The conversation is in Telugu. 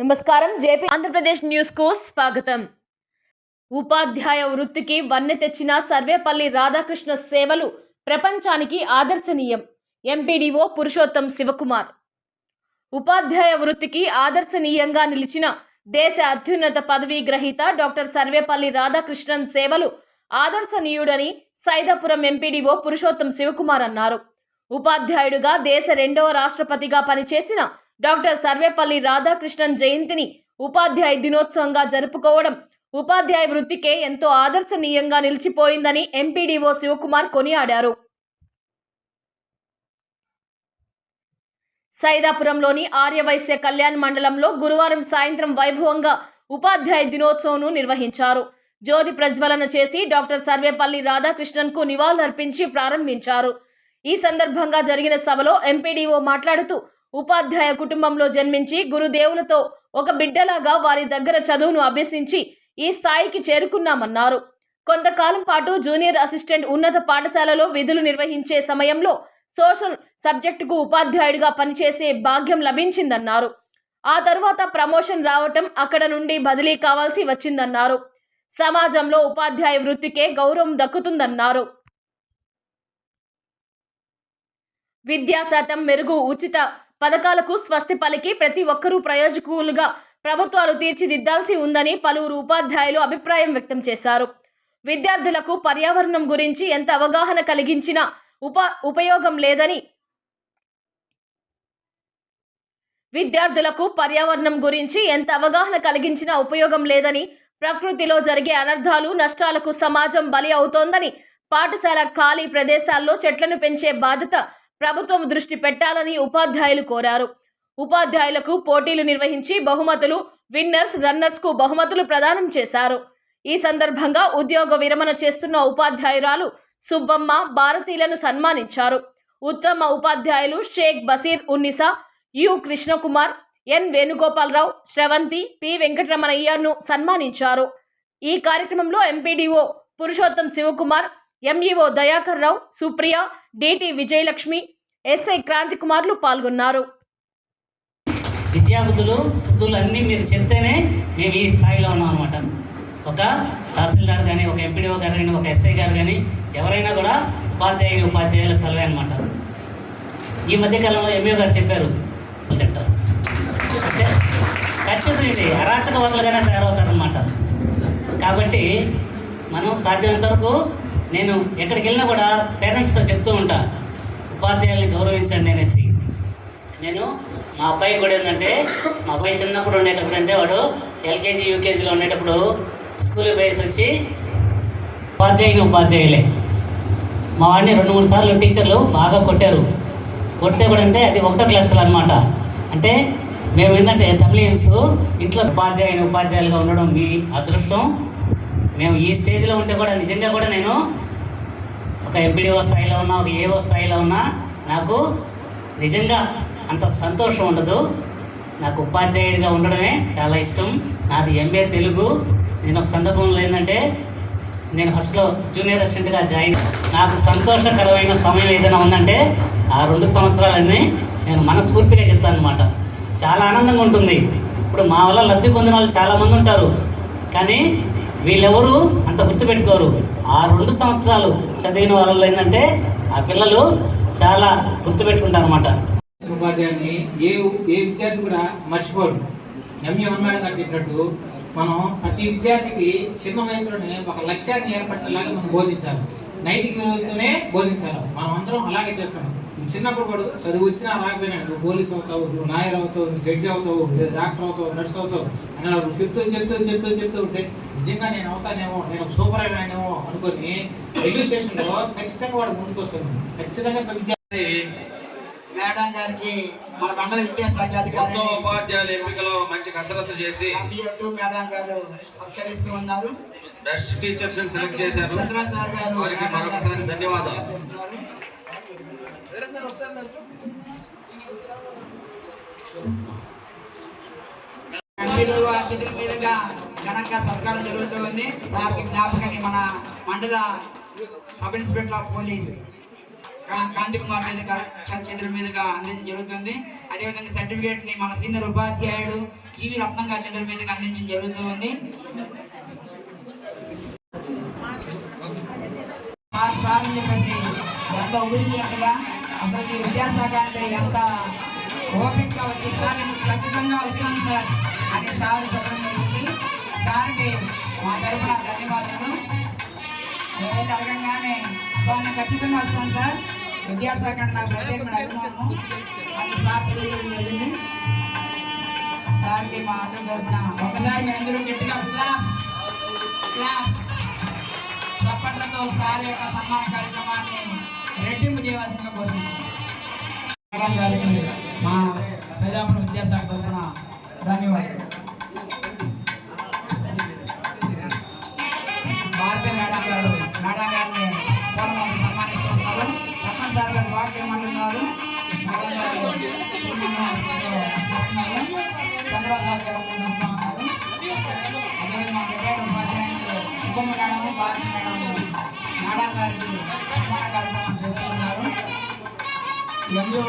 నమస్కారం. జేపీ ఆంధ్రప్రదేశ్ న్యూస్కు స్వాగతం. ఉపాధ్యాయ వృత్తికి వన్నె తెచ్చిన సర్వేపల్లి రాధాకృష్ణ సేవలు ప్రపంచానికి ఆదర్శనీయం. ఎంపీడీఓ పురుషోత్తం శివకుమార్. ఉపాధ్యాయ వృత్తికి ఆదర్శనీయంగా నిలిచిన దేశ అత్యున్నత పదవీ గ్రహీత డాక్టర్ సర్వేపల్లి రాధాకృష్ణన్ సేవలు ఆదర్శనీయుడని సైదాపురం ఎంపీడీఓ పురుషోత్తం శివకుమార్ అన్నారు. ఉపాధ్యాయుడుగా దేశ రెండవ రాష్ట్రపతిగా పనిచేసిన డాక్టర్ సర్వేపల్లి రాధాకృష్ణన్ జయంతిని ఉపాధ్యాయ దినోత్సవంగా జరుపుకోవడం ఉపాధ్యాయ వృత్తికే ఎంతో ఆదర్శనీయంగా నిలిచిపోయిందని ఎంపీడీఓ శివకుమార్ కొనియాడారు. సైదాపురంలోని ఆర్యవైశ్య కళ్యాణ్ మండలంలో గురువారం సాయంత్రం వైభవంగా ఉపాధ్యాయ దినోత్సవంను నిర్వహించారు. జ్యోతి ప్రజ్వలన చేసి డాక్టర్ సర్వేపల్లి రాధాకృష్ణన్కు నివాళులర్పించి ప్రారంభించారు. ఈ సందర్భంగా జరిగిన సభలో ఎంపీడీఓ మాట్లాడుతూ ఉపాధ్యాయ కుటుంబంలో జన్మించి గురుదేవులతో ఒక బిడ్డలాగా వారి దగ్గర చదువును అభ్యసించి ఈ స్థాయికి చేరుకున్నామన్నారు. కొంతకాలం పాటు జూనియర్ అసిస్టెంట్ ఉన్నత పాఠశాలలో విధులు నిర్వహించే సమయంలో సోషల్ సబ్జెక్టుకు ఉపాధ్యాయుడిగా పనిచేసే భాగ్యం లభించిందన్నారు. ఆ తరువాత ప్రమోషన్ రావటం అక్కడ నుండి బదిలీ కావాల్సి వచ్చిందన్నారు. సమాజంలో ఉపాధ్యాయ వృత్తికే గౌరవం దక్కుతుందన్నారు. విద్యా శాతం మెరుగు ఉచిత పథకాలకు స్వస్తి పలికి ప్రతి ఒక్కరూ ప్రయోజకులుగా ప్రభుత్వాలు తీర్చిదిద్దాల్సి ఉందని పలువురు ఉపాధ్యాయులు అభిప్రాయం వ్యక్తం చేశారు. విద్యార్థులకు పర్యావరణం గురించి ఎంత అవగాహన కలిగించినా ఉప ఉపయోగం లేదని విద్యార్థులకు పర్యావరణం గురించి ఎంత అవగాహన కలిగించినా ఉపయోగం లేదని ప్రకృతిలో జరిగే అనర్థాలు నష్టాలకు సమాజం బలి అవుతోందని పాఠశాల ఖాళీ ప్రదేశాల్లో చెట్లను పెంచే బాధ్యత ప్రభుత్వం దృష్టి పెట్టాలని ఉపాధ్యాయులు కోరారు. ఉపాధ్యాయులకు పోటీలు నిర్వహించి బహుమతులు విన్నర్స్ రన్నర్స్కు బహుమతులు ప్రదానం చేశారు. ఈ సందర్భంగా ఉద్యోగ విరమణ చేస్తున్న ఉపాధ్యాయురాలు సుబ్బమ్మ భారతీయులను సన్మానించారు. ఉత్తమ ఉపాధ్యాయులు Sheikh Basheer Unnisa U Krishnakumar N Venugopala Rao Sravanthi P వెంకటరమణయ్యను సన్మానించారు. ఈ కార్యక్రమంలో MPDO Purushottam Shivakumar MEO Dayakar Rao Supriya DT Vijayalakshmi SI Kranthi కుమార్లు పాల్గొన్నారు. విద్యాబుద్ధులు శుద్ధులు అన్నీ మీరు చెప్తేనే మేము ఈ స్థాయిలో ఉన్నాం అనమాట ఒక తహసీల్దార్ కానీ ఒక ఎంపీడీఓ గారు కానీ ఒక ఎస్ఐ గారు కానీ ఎవరైనా కూడా ఉపాధ్యాయుని ఉపాధ్యాయుల సెలవే అనమాట ఈ మధ్యకాలంలో ఎంఈఓ గారు చెప్పారు. తింటారు ఖచ్చితంగా ఇది అరాచకవాదులుగానే తయారవుతారనమాట కాబట్టి మనం సాధ్యమైనంత వరకు నేను ఎక్కడికి వెళ్ళినా కూడా పేరెంట్స్తో చెప్తూ ఉంటా ఉపాధ్యాయుల్ని గౌరవించండి అనేసి. నేను మా అబ్బాయి కూడా ఏంటంటే మా అబ్బాయి చిన్నప్పుడు ఉండేటప్పుడు అంటే వాడు ఎల్కేజీ యూకేజీలో ఉండేటప్పుడు స్కూల్ బేస్ వచ్చి ఉపాధ్యాయుని ఉపాధ్యాయులే. మా వాడిని రెండు మూడు సార్లు టీచర్లు బాగా కొట్టారు. కొట్టే కూడా అంటే అది ఒకటో క్లాసులు అనమాట అంటే మేము ఏంటంటే తమిళియన్స్ ఇంట్లో ఉపాధ్యాయుని ఉపాధ్యాయులుగా ఉండడం మీ అదృష్టం. మేము ఈ స్టేజ్లో ఉంటే కూడా నిజంగా కూడా నేను ఒక ఎంపీడీఓ స్థాయిలో ఉన్నా ఒక ఏఓ స్థాయిలో ఉన్నా నాకు నిజంగా అంత సంతోషం ఉండదు. నాకు ఉపాధ్యాయుడిగా ఉండడమే చాలా ఇష్టం. నాది ఎంఏ తెలుగు. నేను ఒక సందర్భంలో ఏంటంటే నేను ఫస్ట్లో జూనియర్ అసిస్టెంట్గా జాయిన్ నాకు సంతోషకరమైన సమయం ఏదైనా ఉందంటే ఆ రెండు సంవత్సరాలన్నీ నేను మనస్ఫూర్తిగా చెప్తాను అనమాట చాలా ఆనందంగా ఉంటుంది. ఇప్పుడు మా వల్ల లబ్ధి పొందిన వాళ్ళు చాలామంది ఉంటారు. కానీ వీళ్ళెవరు? అంత గుర్తుపెట్టుకోరు. ఆ రెండు సంవత్సరాలు చదివిన వాళ్ళలో ఏంటంటే ఆ పిల్లలు చాలా గుర్తుపెట్టుకుంటారు అనమాట ఏ ఏ విద్యార్థి కూడా మర్చిపోడు ఎంఏ మేడం గారు చెప్పినట్టు మనం ప్రతి విద్యార్థికి చిన్న వయసులోనే ఒక లక్ష్యాన్ని ఏర్పరచేలాగా మనం బోధించాలి. నైతిక విలువలతోనే బోధించాలి. మనం అందరం అలాగే చేస్తున్నాం. చిన్నప్పుడు కూడా చదువు వచ్చినా రాకపోయినా నువ్వు పోలీస్ అవుతావు నువ్వు లాయర్ అవుతావు నువ్వు జడ్జి అవుతావు లేదా డాక్టర్ అవుతావు నర్స్ అవుతావు. అని అలా చెప్తూ చెప్తూ చెప్తూ చెప్తూ ఉంటే నిజంగా నేను అవుతానేమో నేను సూపర్ అయినానేమో అనుకొని రైల్వే స్టేషన్లో ఖచ్చితంగా వాడు ముందుకు వస్తాను ఖచ్చితంగా మేడం గారికి మన మండల విద్యాశాఖ అధికారి మొత్తం ఉపాధ్యాయుల ఎంపికలో మంచి కసరత్తు చేసి మేడం గారు సత్కరిస్తూ ఉన్నారు. బెస్ట్ టీచర్స్ సెలెక్ట్ చేశారు. చంద్ర సార్ గారు మరొకసారి ధన్యవాదాలు. సత్కరిస్తున్నారు. చేతుల మీదుగా ఘనంగా సత్కారం జరుగుతూ ఉంది సార్కి జ్ఞాపకాన్ని మన మండల sub inspector of police Kanthi Kumar మీదుగా చేతుల మీదుగా అందించడం జరుగుతుంది అదేవిధంగా సర్టిఫికేట్ని మన సీనియర్ ఉపాధ్యాయుడు జీవి రత్నం గారి చేతుల మీదుగా అందించడం జరుగుతూ ఉంది సార్ సార్ అని చెప్పేసి ఎంత ఊహించినట్టుగా అసలు ఈ విద్యాశాఖ అంటే ఎంత ఓపికగా వచ్చి సార్ నేను ఖచ్చితంగా వస్తాను సార్ అని సార్ చెప్పడం జరిగింది. సార్కి మా తరఫున ధన్యవాదాలు ఏదైతే అడగంగానే సార్ నేను ఖచ్చితంగా వస్తాను సార్. విద్యాశాఖ అంటే నాకు ప్రత్యేకమైన అభిమానము అని సార్ తెలియజేయడం జరిగింది. సార్కి మా అందరి తరఫున ఒకసారి మీ అందరూ గట్టిగా క్లాప్స్ క్లాప్స్. చప్పట్లతో సార్ యొక్క సన్మాన కార్యక్రమాన్ని రెట్టింపు చేయవలసిన కోసం గారికి మా సైదాపురం విద్యాశాఖ తరఫున ధన్యవాదాలు. భారత మేడం గారు మేడం గారిని సన్మానిస్తున్నారు. రత్న సార్ గారు వాటి ఏమంటున్నారు మేడం గారు చిరునామాతో అదే మా రిటైర్డ్ ఉపాధ్యాయులు Subbamma madam Bharathi madam madam గారికి సన్మాన కార్యక్రమం చేస్తున్నారు. ఎందు